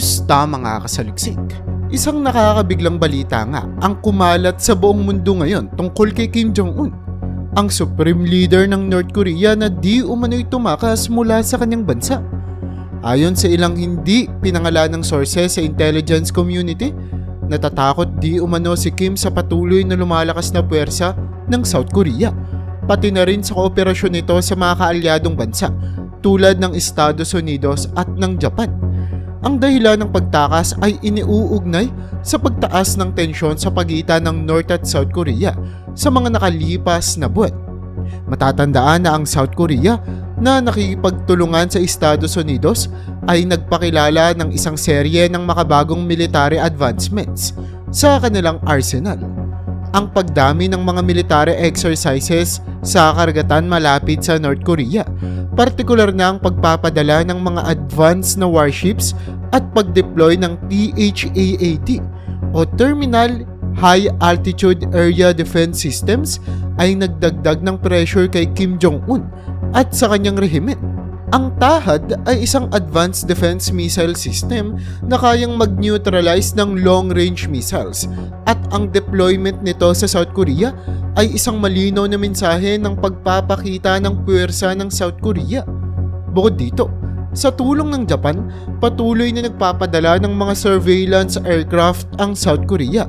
Kumusta mga kasaliksik? Isang nakakabiglang balita nga ang kumalat sa buong mundo ngayon tungkol kay Kim Jong-un. Ang supreme leader ng North Korea na di umano'y tumakas mula sa kanyang bansa. Ayon sa ilang hindi pinangalan ng sources sa intelligence community, natatakot di umano si Kim sa patuloy na lumalakas na puwersa ng South Korea, pati na rin sa kooperasyon nito sa mga kaalyadong bansa tulad ng Estados Unidos at ng Japan. Ang dahilan ng pagtakas ay iniuugnay sa pagtaas ng tensyon sa pagitan ng North at South Korea sa mga nakalipas na buwan. Matatandaan na ang South Korea na nakikipagtulungan sa Estados Unidos ay nagpakilala ng isang serye ng makabagong military advancements sa kanilang arsenal. Ang pagdami ng mga military exercises sa karagatan malapit sa North Korea, partikular na ang pagpapadala ng mga advanced na warships at pag-deploy ng THAAD o Terminal High Altitude Area Defense Systems ay nagdagdag ng pressure kay Kim Jong-un at sa kanyang rehimen. Ang TAHAD ay isang advanced defense missile system na kayang mag-neutralize ng long-range missiles at ang deployment nito sa South Korea ay isang malinaw na mensahe ng pagpapakita ng puwersa ng South Korea. Bukod dito, sa tulong ng Japan, patuloy na nagpapadala ng mga surveillance aircraft ang South Korea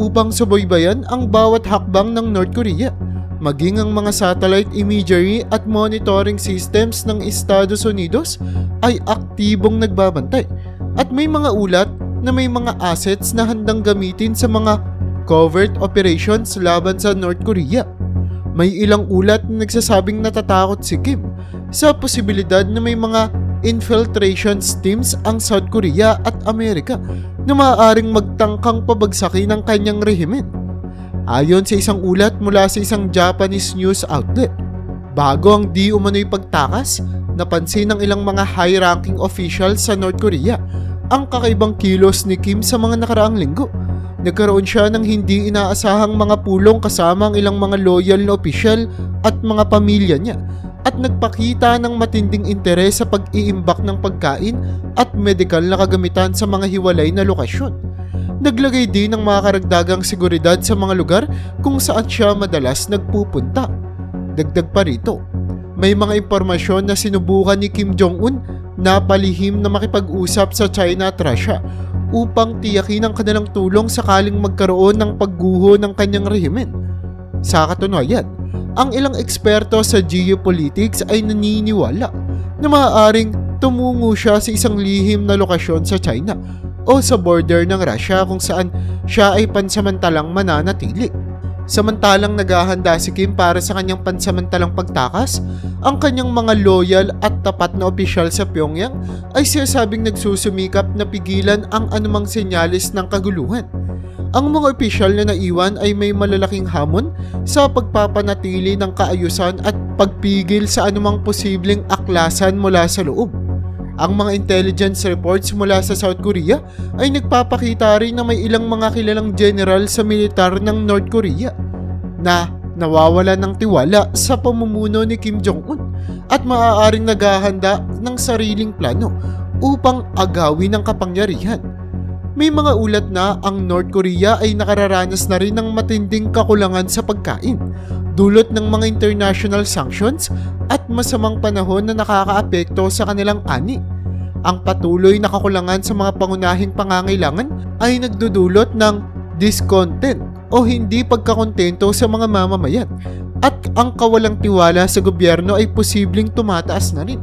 upang subaybayan ang bawat hakbang ng North Korea maging ang mga satellite imagery at monitoring systems ng Estados Unidos ay aktibong nagbabantay at may mga ulat na may mga assets na handang gamitin sa mga covert operations laban sa North Korea. May ilang ulat na nagsasabing natatakot si Kim sa posibilidad na may mga infiltration teams ang South Korea at Amerika na maaaring magtangkang pabagsakin ng kanyang rehimen. Ayon sa isang ulat mula sa isang Japanese news outlet, bago ang di umano'y pagtakas, napansin ng ilang mga high-ranking officials sa North Korea ang kakaibang kilos ni Kim sa mga nakaraang linggo. Nagkaroon siya ng hindi inaasahang mga pulong kasama ang ilang mga loyal na opisyal at mga pamilya niya at nagpakita ng matinding interes sa pag-iimbak ng pagkain at medikal na kagamitan sa mga hiwalay na lokasyon. Naglagay din ng mga karagdagang seguridad sa mga lugar kung saan siya madalas nagpupunta. Dagdag pa rito, may mga impormasyon na sinubukan ni Kim Jong-un na palihim na makipag-usap sa China at Russia upang tiyakin ang kanilang tulong sakaling magkaroon ng pagguho ng kanyang rehimen. Sa katunayan, ang ilang eksperto sa geopolitics ay naniniwala na maaaring tumungo siya sa isang lihim na lokasyon sa China o sa border ng Russia kung saan siya ay pansamantalang mananatili. Samantalang naghahanda si Kim para sa kanyang pansamantalang pagtakas, ang kanyang mga loyal at tapat na opisyal sa Pyongyang ay sinasabing nagsusumikap na pigilan ang anumang senyalis ng kaguluhan. Ang mga opisyal na naiwan ay may malalaking hamon sa pagpapanatili ng kaayusan at pagpigil sa anumang posibleng aklasan mula sa loob. Ang mga intelligence reports mula sa South Korea ay nagpapakita rin na may ilang mga kilalang general sa militar ng North Korea na nawawala ng tiwala sa pamumuno ni Kim Jong-un at maaaring naghahanda ng sariling plano upang agawin ang kapangyarihan. May mga ulat na ang North Korea ay nakararanas na rin ng matinding kakulangan sa pagkain dulot ng mga international sanctions at masamang panahon na nakakaapekto sa kanilang ani. Ang patuloy na kakulangan sa mga pangunahing pangangailangan ay nagdudulot ng discontent o hindi pagkakontento sa mga mamamayan at ang kawalang tiwala sa gobyerno ay posibleng tumataas na rin.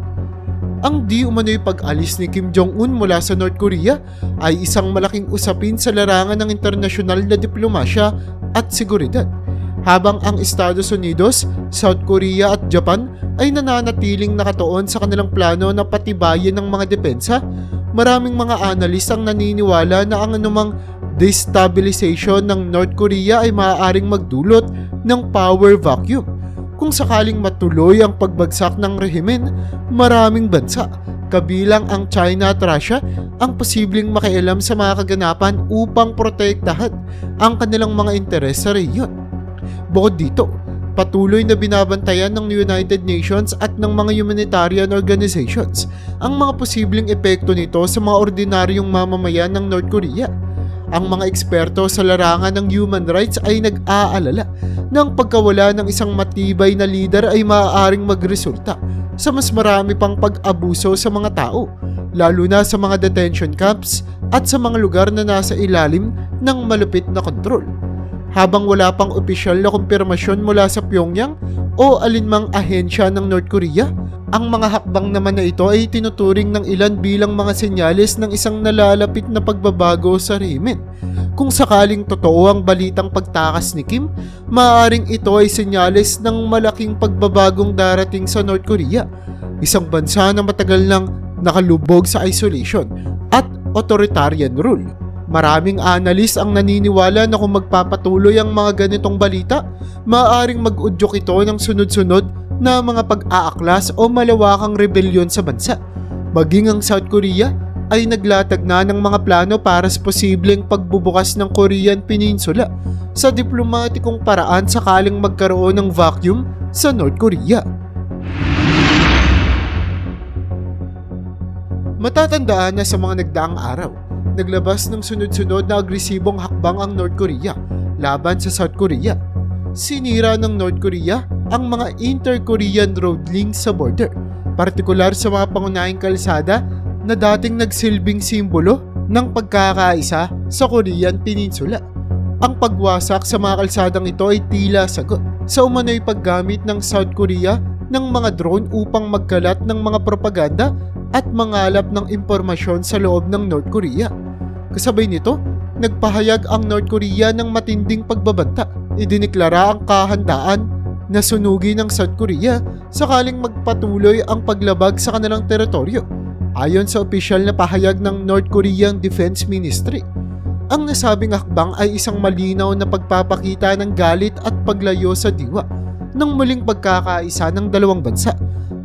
Ang di umano'y pag-alis ni Kim Jong-un mula sa North Korea ay isang malaking usapin sa larangan ng internasyonal na diplomasya at seguridad. Habang ang Estados Unidos, South Korea at Japan ay nananatiling nakatuon sa kanilang plano na patibayin ng mga depensa, maraming mga analis ang naniniwala na ang anumang destabilization ng North Korea ay maaaring magdulot ng power vacuum kung sakaling matuloy ang pagbagsak ng rehimen, maraming bansa, kabilang ang China at Russia, ang posibleng makialam sa mga kaganapan upang protektahan ang kanilang mga interes sa rehiyon. Bukod dito, patuloy na binabantayan ng United Nations at ng mga humanitarian organizations ang mga posibleng epekto nito sa mga ordinaryong mamamayan ng North Korea. Ang mga eksperto sa larangan ng human rights ay nag-aalala na ang pagkawala ng isang matibay na leader ay maaaring magresulta sa mas marami pang pag-abuso sa mga tao, lalo na sa mga detention camps at sa mga lugar na nasa ilalim ng malupit na kontrol. Habang wala pang opisyal na kumpirmasyon mula sa Pyongyang o alinmang ahensya ng North Korea, ang mga hakbang naman na ito ay tinuturing ng ilan bilang mga senyales ng isang nalalapit na pagbabago sa rehimen. Kung sakaling totoo ang balitang pagtakas ni Kim, maaaring ito ay senyales ng malaking pagbabagong darating sa North Korea, isang bansa na matagal nang nakalubog sa isolation at authoritarian rule. Maraming analis ang naniniwala na kung magpapatuloy ang mga ganitong balita, maaaring mag-udyok ito ng sunod-sunod na mga pag-aaklas o malawakang rebelyon sa bansa. Maging ang South Korea ay naglatag na ng mga plano para sa posibleng pagbubukas ng Korean Peninsula sa diplomatikong paraan sakaling magkaroon ng vacuum sa North Korea. Matatandaan na sa mga nagdaang araw, naglabas ng sunod-sunod na agresibong hakbang ang North Korea laban sa South Korea. Sinira ng North Korea ang mga inter-Korean road links sa border, partikular sa mga pangunahing kalsada na dating nagsilbing simbolo ng pagkakaisa sa Korean Peninsula. Ang pagwasak sa mga kalsadang ito ay tila sagot sa umano'y paggamit ng South Korea ng mga drone upang magkalat ng mga propaganda at mangalap ng impormasyon sa loob ng North Korea. Kasabay nito, nagpahayag ang North Korea ng matinding pagbabanta. Idiniklara ang kahandaan na sunugin ng South Korea sakaling magpatuloy ang paglabag sa kanilang teritoryo. Ayon sa opisyal na pahayag ng North Korean Defense Ministry, ang nasabing hakbang ay isang malinaw na pagpapakita ng galit at paglayo sa diwa ng muling pagkakaisa ng dalawang bansa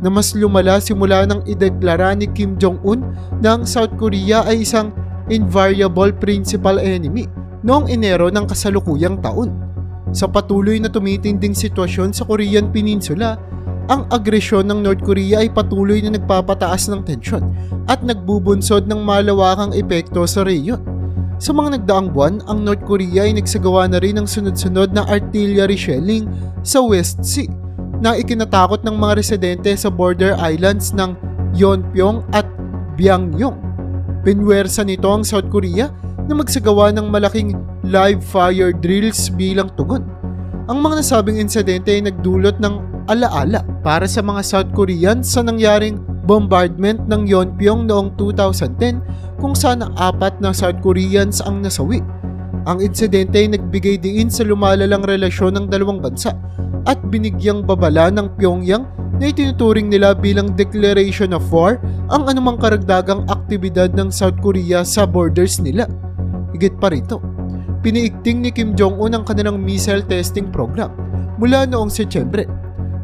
na mas lumala simula nang ideklara ni Kim Jong-un na ang South Korea ay isang invariable principal enemy noong Enero ng kasalukuyang taon. Sa patuloy na tumitinding sitwasyon sa Korean Peninsula, ang agresyon ng North Korea ay patuloy na nagpapataas ng tensyon at nagbubunsod ng malawakang epekto sa rehiyon. Sa mga nagdaang buwan, ang North Korea ay nagsagawa na rin ng sunod-sunod na artillery shelling sa West Sea na ikinatakot ng mga residente sa border islands ng Yeonpyong at Byangnyong. Pinwersa nito ang South Korea na magsagawa ng malaking live fire drills bilang tugon. Ang mga nasabing insidente ay nagdulot ng alaala para sa mga South Koreans sa nangyaring bombardment ng Yeonpyong noong 2010 kung saan apat na South Koreans ang nasawi. Ang insidente ay nagbigay diin sa lumalalang relasyon ng dalawang bansa at binigyang babala ng Pyongyang na itinuturing nila bilang declaration of war ang anumang karagdagang aktibidad ng South Korea sa borders nila. Higit pa rito, piniigting ni Kim Jong-un ang kanilang missile testing program mula noong Setyembre.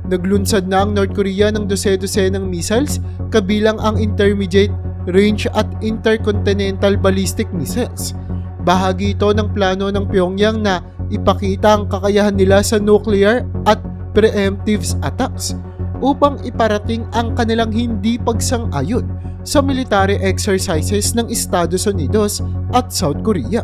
Naglunsad na ang North Korea ng dose-dose ng missiles kabilang ang intermediate range at intercontinental ballistic missiles. Bahagi ito ng plano ng Pyongyang na ipakita ang kakayahan nila sa nuclear at preemptive attacks upang iparating ang kanilang hindi pagsang-ayon sa military exercises ng Estados Unidos at South Korea.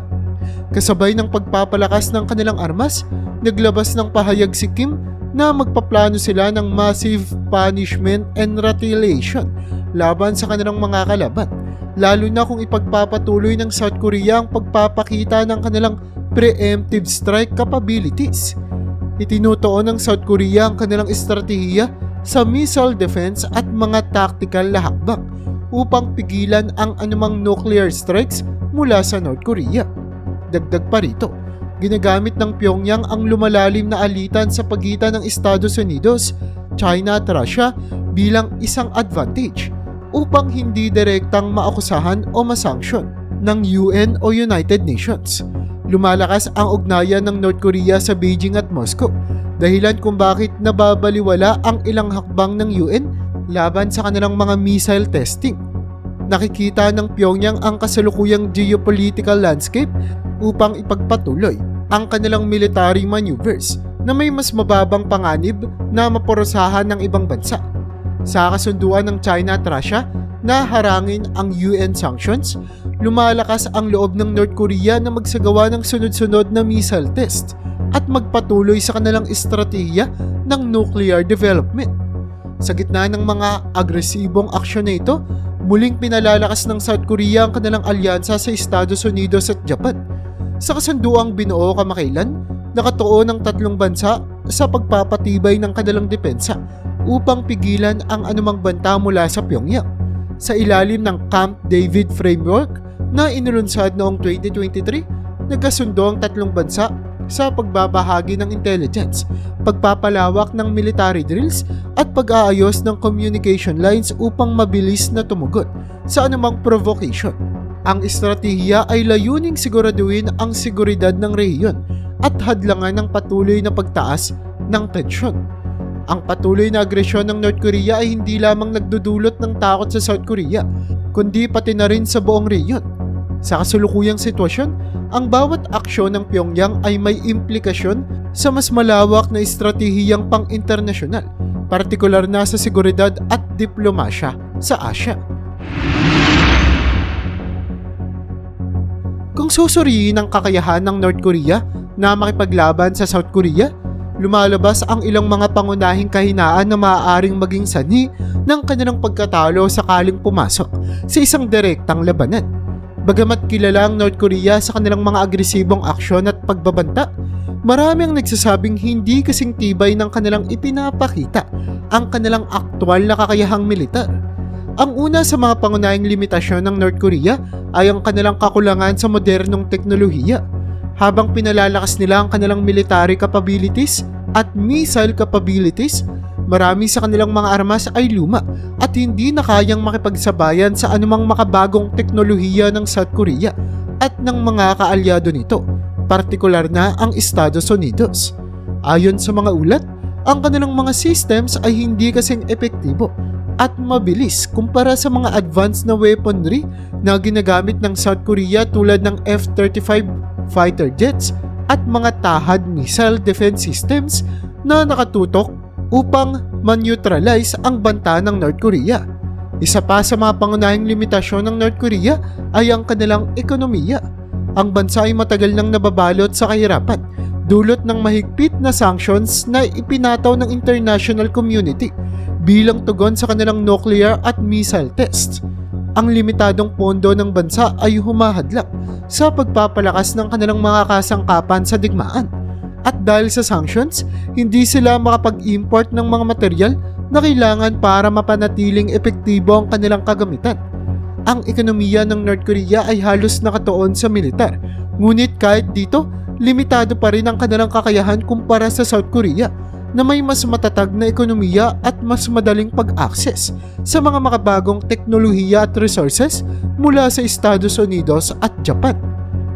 Kasabay ng pagpapalakas ng kanilang armas, naglabas ng pahayag si Kim na magpaplano sila ng massive punishment and retaliation laban sa kanilang mga kalaban, lalo na kung ipagpapatuloy ng South Korea ang pagpapakita ng kanilang preemptive strike capabilities. Itinutuon ng South Korea ang kanilang estratehiya sa missile defense at mga tactical na upang pigilan ang anumang nuclear strikes mula sa North Korea. Dagdag pa rito, ginagamit ng Pyongyang ang lumalalim na alitan sa pagitan ng Estados Unidos, China at Russia bilang isang advantage upang hindi direktang maakusahan o masanksyon ng UN o United Nations. Lumalakas ang ugnayan ng North Korea sa Beijing at Moscow, dahilan kung bakit nababaliwala ang ilang hakbang ng UN laban sa kanilang mga missile testing. Nakikita ng Pyongyang ang kasalukuyang geopolitical landscape upang ipagpatuloy ang kanilang military maneuvers na may mas mababang panganib na maporosahan ng ibang bansa. Sa kasunduan ng China at Russia na harangin ang UN sanctions, lumalakas ang loob ng North Korea na magsagawa ng sunod-sunod na missile test at magpatuloy sa kanilang estratehiya ng nuclear development. Sa gitna ng mga agresibong aksyon na ito, muling pinalalakas ng South Korea ang kanilang alyansa sa Estados Unidos at Japan. Sa kasunduang binuo kamakailan, nakatuon ng tatlong bansa sa pagpapatibay ng kanilang depensa upang pigilan ang anumang banta mula sa Pyongyang. Sa ilalim ng Camp David Framework na inulunsad noong 2023, nagkasundo ang tatlong bansa sa pagbabahagi ng intelligence, pagpapalawak ng military drills at pag-aayos ng communication lines upang mabilis na tumugon sa anumang provocation. Ang estratehiya ay layuning siguraduhin ang seguridad ng rehiyon at hadlangan ng patuloy na pagtaas ng tensyon. Ang patuloy na agresyon ng North Korea ay hindi lamang nagdudulot ng takot sa South Korea, kundi pati na rin sa buong rehiyon. Sa kasulukuyang sitwasyon, ang bawat aksyon ng Pyongyang ay may implikasyon sa mas malawak na estratehiyang pang-internasyonal, partikular na sa seguridad at diplomasya sa Asya. Kung susuriin ang kakayahan ng North Korea na makipaglaban sa South Korea, lumalabas ang ilang mga pangunahing kahinaan na maaaring maging sani ng kanilang pagkatalo sakaling pumasok sa isang direktang labanan. Bagamat kilala ang North Korea sa kanilang mga agresibong aksyon at pagbabanta, marami ang nagsasabing hindi kasing tibay ng kanilang ipinapakita ang kanilang aktwal na kakayahang militar. Ang una sa mga pangunahing limitasyon ng North Korea ay ang kanilang kakulangan sa modernong teknolohiya. Habang pinalalakas nila ang kanilang military capabilities at missile capabilities, marami sa kanilang mga armas ay luma at hindi na kayang makipagsabayan sa anumang makabagong teknolohiya ng South Korea at ng mga kaalyado nito, partikular na ang Estados Unidos. Ayon sa mga ulat, ang kanilang mga systems ay hindi kasing epektibo at mabilis kumpara sa mga advanced na weaponry na ginagamit ng South Korea tulad ng F-35 fighter jets at mga Tahad missile defense systems na nakatutok upang man-neutralize ang banta ng North Korea. Isa pa sa mga pangunahing limitasyon ng North Korea ay ang kanilang ekonomiya. Ang bansa ay matagal nang nababalot sa kahirapan dulot ng mahigpit na sanctions na ipinataw ng international community bilang tugon sa kanilang nuclear at missile tests. Ang limitadong pondo ng bansa ay humahadlak sa pagpapalakas ng kanilang mga kasangkapan sa digmaan. At dahil sa sanctions, hindi sila makapag-import ng mga material na kailangan para mapanatiling epektibo ang kanilang kagamitan. Ang ekonomiya ng North Korea ay halos nakatuon sa militar, ngunit kahit dito, limitado pa rin ang kanilang kakayahan kumpara sa South Korea na may mas matatag na ekonomiya at mas madaling pag-access sa mga makabagong teknolohiya at resources mula sa Estados Unidos at Japan.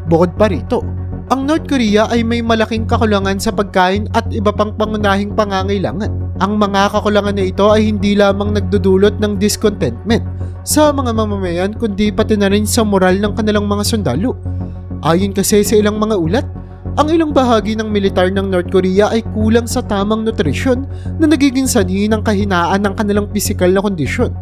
Bukod pa rito, ang North Korea ay may malaking kakulangan sa pagkain at iba pang pangunahing pangangailangan. Ang mga kakulangan na ito ay hindi lamang nagdudulot ng discontentment sa mga mamamayan kundi pati na rin sa moral ng kanilang mga sundalo. Ayon kasi sa ilang mga ulat, ang ilang bahagi ng militar ng North Korea ay kulang sa tamang nutrisyon na nagiging sanhi ng kahinaan ng kanilang pisikal na kondisyon.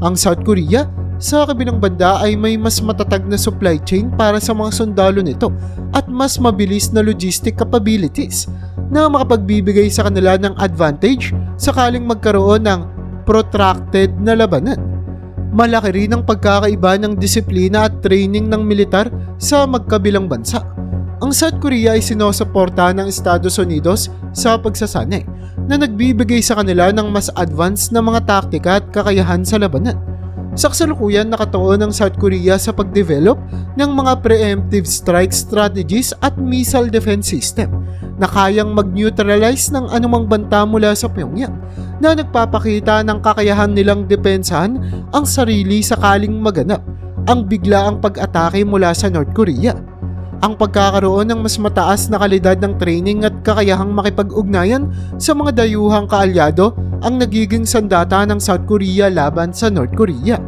Ang South Korea, sa kabilang banda ay may mas matatag na supply chain para sa mga sundalo nito at mas mabilis na logistic capabilities na makapagbibigay sa kanila ng advantage sakaling magkaroon ng protracted na labanan. Malaki rin ang pagkakaiba ng disiplina at training ng militar sa magkabilang bansa. Ang South Korea ay sinusuporta ng Estados Unidos sa pagsasanay na nagbibigay sa kanila ng mas advanced na mga taktika at kakayahan sa labanan. Sa kasalukuyan nakatuon ng South Korea sa pagdevelop ng mga preemptive strike strategies at missile defense system na kayang mag-neutralize ng anumang banta mula sa Pyongyang na nagpapakita ng kakayahan nilang depensahan ang sarili sakaling maganap ang biglaang pag-atake mula sa North Korea ang pagkakaroon ng mas mataas na kalidad ng training at kakayahang makipag-ugnayan sa mga dayuhang kaalyado ang nagiging sandata ng South Korea laban sa North Korea.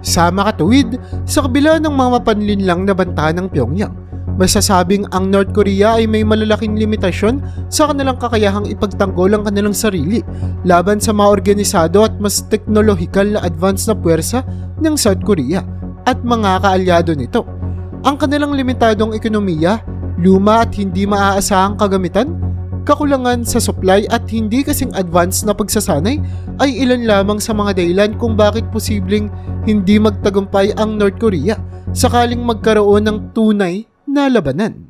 Sa makatuwid, sa kabila ng mga mapanlinlang na banta ng Pyongyang, Masasabing ang North Korea ay may malalaking limitasyon sa kanilang kakayahang ipagtanggol ang kanilang sarili laban sa mga organisado at mas teknolohikal na advance na puwersa ng South Korea at mga kaalyado nito. Ang kanilang limitadong ekonomiya, luma at hindi maaasahang kagamitan, kakulangan sa supply at hindi kasing advance na pagsasanay ay ilan lamang sa mga dahilan kung bakit posibleng hindi magtagumpay ang North Korea sakaling magkaroon ng tunay na labanan.